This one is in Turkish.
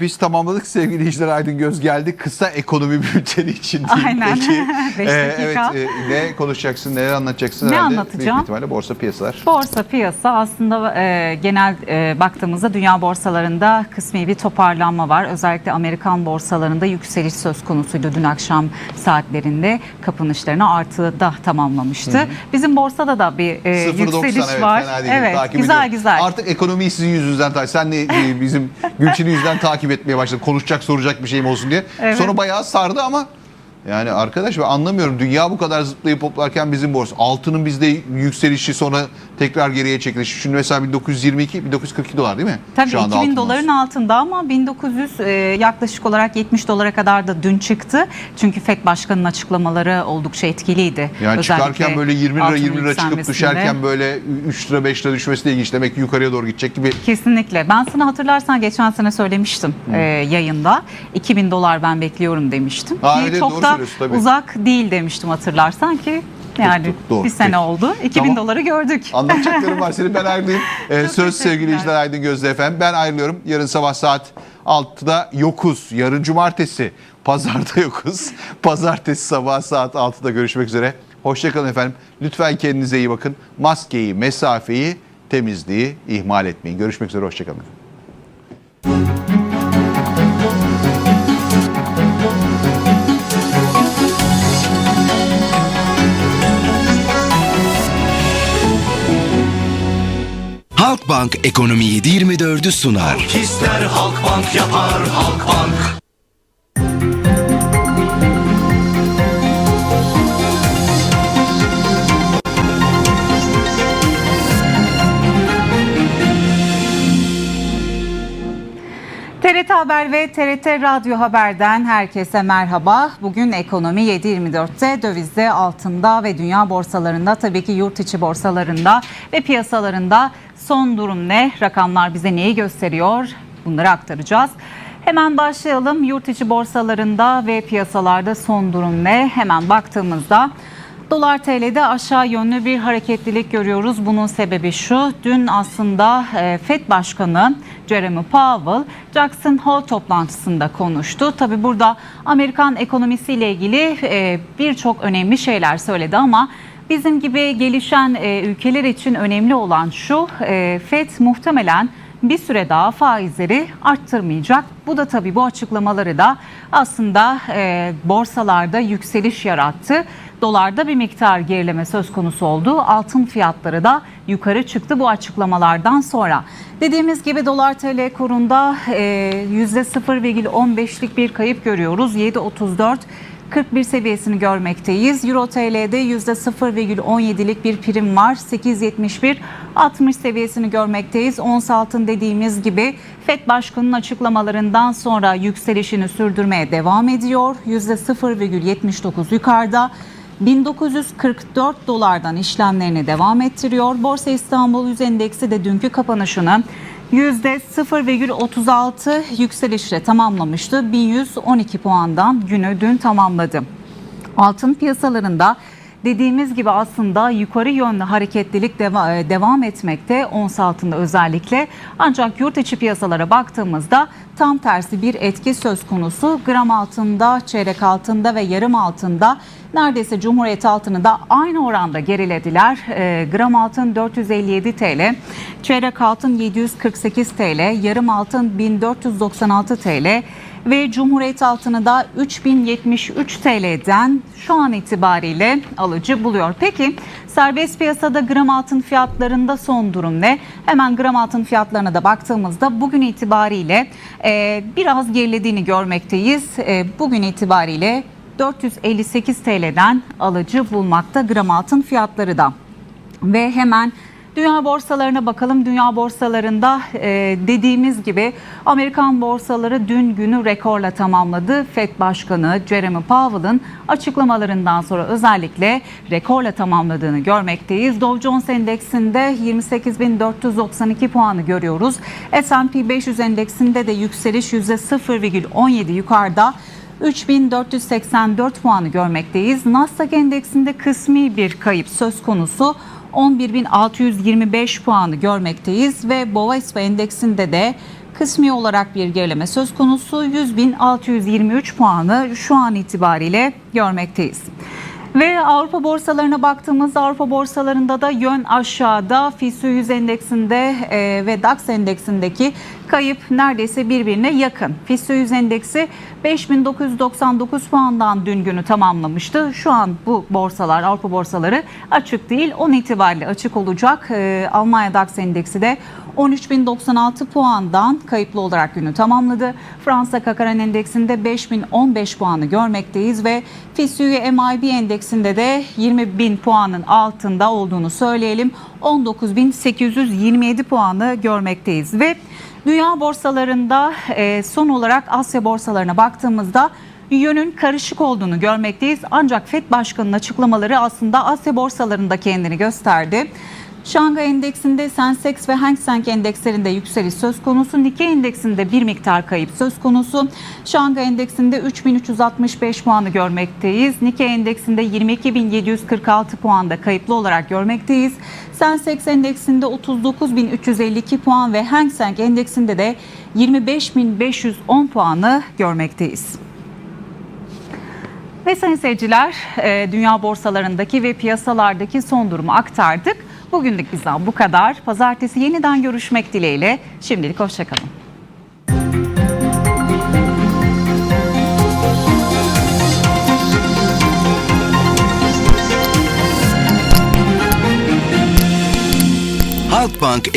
Biz tamamladık sevgili izleyiciler Aydın Göz geldi. Kısa ekonomi bülteni için değil. Aynen. Peki. Beş Ee, evet dakika. e, ne konuşacaksın, neler anlatacaksın? Ne Herhalde anlatacağım? Büyük ihtimalle borsa piyasalar. Borsa piyasa aslında e, genel e, baktığımızda dünya borsalarında kısmi bir toparlanma var. Özellikle Amerikan borsalarında yükseliş söz konusuydu dün akşam saatlerinde kapanışlarını artıda tamamlamıştı. Bizim borsada da bir e, 0.90 yükseliş evet var. evet, güzel ediyorum. güzel. Artık ekonomiyi sizin yüzünüzden takip. Sen de e, bizim Gülçin'in yüzünden takip etmeye başladın. Konuşacak soracak bir şeyim olsun diye. Evet. Sonra bayağı sardı ama yani arkadaş ben anlamıyorum. Dünya bu kadar zıplayıp hoplarken bizim borsa. Altının bizde yükselişi sonra tekrar geriye çekilişi. Şimdi mesela 1922, 1942 dolar değil mi? Tabii Şu anda 2000 altın doların olsun. altında ama 1900 e, yaklaşık olarak 70 dolara kadar da dün çıktı. Çünkü FED Başkanı'nın açıklamaları oldukça etkiliydi. Yani çıkarken Özellikle böyle 20 lira altının 20 lira çıkıp düşerken böyle 3 lira 5 lira düşmesi de ilginç. Demek ki yukarıya doğru gidecek gibi. Kesinlikle. Ben sana hatırlarsan geçen sene söylemiştim e, yayında. 2000 dolar ben bekliyorum demiştim. Ki evet, çok doğru da söylüyorsun, tabii. uzak değil demiştim hatırlarsan ki. Yani Tuttuk, doğru. bir sene Peki. oldu. 2000 Tamam. doları gördük. Anlatacaklarım var senin ben ayrılayım. Ee, söz sevgili izleyiciler Aydın Gözde efendim. Ben ayrılıyorum. Yarın sabah saat 6'da yokuz. Yarın cumartesi. Pazarda yokuz. Pazartesi sabah saat 6'da görüşmek üzere. Hoşçakalın efendim. Lütfen kendinize iyi bakın. Maskeyi, mesafeyi, temizliği ihmal etmeyin. Görüşmek üzere. Hoşçakalın. Halkbank Ekonomi 724'ü sunar. İster Halkbank yapar Halkbank. TRT Haber ve TRT Radyo Haber'den herkese merhaba. Bugün ekonomi 7.24'te dövizde, altında ve dünya borsalarında tabii ki yurt içi borsalarında ve piyasalarında son durum ne? Rakamlar bize neyi gösteriyor? Bunları aktaracağız. Hemen başlayalım. Yurt içi borsalarında ve piyasalarda son durum ne? Hemen baktığımızda Dolar TL'de aşağı yönlü bir hareketlilik görüyoruz. Bunun sebebi şu. Dün aslında e, FED Başkanı Jeremy Powell Jackson Hole toplantısında konuştu. Tabi burada Amerikan ekonomisiyle ilgili e, birçok önemli şeyler söyledi ama bizim gibi gelişen e, ülkeler için önemli olan şu. e, FED muhtemelen bir süre daha faizleri arttırmayacak. Bu da tabii bu açıklamaları da aslında e, borsalarda yükseliş yarattı. Dolarda bir miktar gerileme söz konusu oldu. Altın fiyatları da yukarı çıktı bu açıklamalardan sonra. Dediğimiz gibi dolar TL kurunda e, %0,15'lik bir kayıp görüyoruz. 7.34 41 seviyesini görmekteyiz. Euro TL'de %0,17'lik bir prim var. 8.71 60 seviyesini görmekteyiz. Ons altın dediğimiz gibi FED Başkanı'nın açıklamalarından sonra yükselişini sürdürmeye devam ediyor. %0,79 yukarıda. 1944 dolardan işlemlerini devam ettiriyor. Borsa İstanbul Yüz Endeksi de dünkü kapanışını %0,36 yükselişle tamamlamıştı. 1112 puandan günü dün tamamladı. Altın piyasalarında dediğimiz gibi aslında yukarı yönlü hareketlilik deva- e, devam etmekte ons altında özellikle. Ancak yurt içi piyasalara baktığımızda tam tersi bir etki söz konusu. Gram altında, çeyrek altında ve yarım altında neredeyse Cumhuriyet altını da aynı oranda gerilediler. E, gram altın 457 TL, çeyrek altın 748 TL, yarım altın 1496 TL ve Cumhuriyet altını da 3073 TL'den şu an itibariyle alıcı buluyor. Peki serbest piyasada gram altın fiyatlarında son durum ne? Hemen gram altın fiyatlarına da baktığımızda bugün itibariyle e, biraz gerilediğini görmekteyiz. E, bugün itibariyle 458 TL'den alıcı bulmakta gram altın fiyatları da. Ve hemen dünya borsalarına bakalım. Dünya borsalarında e, dediğimiz gibi Amerikan borsaları dün günü rekorla tamamladı. FED Başkanı Jeremy Powell'ın açıklamalarından sonra özellikle rekorla tamamladığını görmekteyiz. Dow Jones Endeksinde 28.492 puanı görüyoruz. S&P 500 Endeksinde de yükseliş %0,17 yukarıda. 3484 puanı görmekteyiz. Nasdaq endeksinde kısmi bir kayıp söz konusu. 11.625 puanı görmekteyiz ve Bovespa endeksinde de kısmi olarak bir gerileme söz konusu 100.623 puanı şu an itibariyle görmekteyiz. Ve Avrupa borsalarına baktığımızda Avrupa borsalarında da yön aşağıda FISU 100 endeksinde e, ve DAX endeksindeki kayıp neredeyse birbirine yakın. FISU 100 endeksi 5999 puandan dün günü tamamlamıştı. Şu an bu borsalar Avrupa borsaları açık değil. 10 itibariyle açık olacak. E, Almanya DAX endeksi de 13.096 puandan kayıplı olarak günü tamamladı. Fransa Kakaran Endeksinde 5015 puanı görmekteyiz ve FİSÜ MIB Endeksinde de 20.000 puanın altında olduğunu söyleyelim. 19.827 puanı görmekteyiz ve dünya borsalarında e, son olarak Asya borsalarına baktığımızda yönün karışık olduğunu görmekteyiz. Ancak FED Başkanı'nın açıklamaları aslında Asya borsalarında kendini gösterdi. Şangay Endeksinde Sensex ve Hang Seng endekslerinde yükseliş söz konusu. Nikkei Endeksinde bir miktar kayıp söz konusu. Şangay Endeksinde 3365 puanı görmekteyiz. Nikkei Endeksinde 22746 puanda kayıplı olarak görmekteyiz. Sensex Endeksinde 39352 puan ve Hang Seng Endeksinde de 25510 puanı görmekteyiz. Ve sayın seyirciler, e, dünya borsalarındaki ve piyasalardaki son durumu aktardık. Bugünlük bizden bu kadar. Pazartesi yeniden görüşmek dileğiyle. Şimdilik hoşçakalın. Halkbank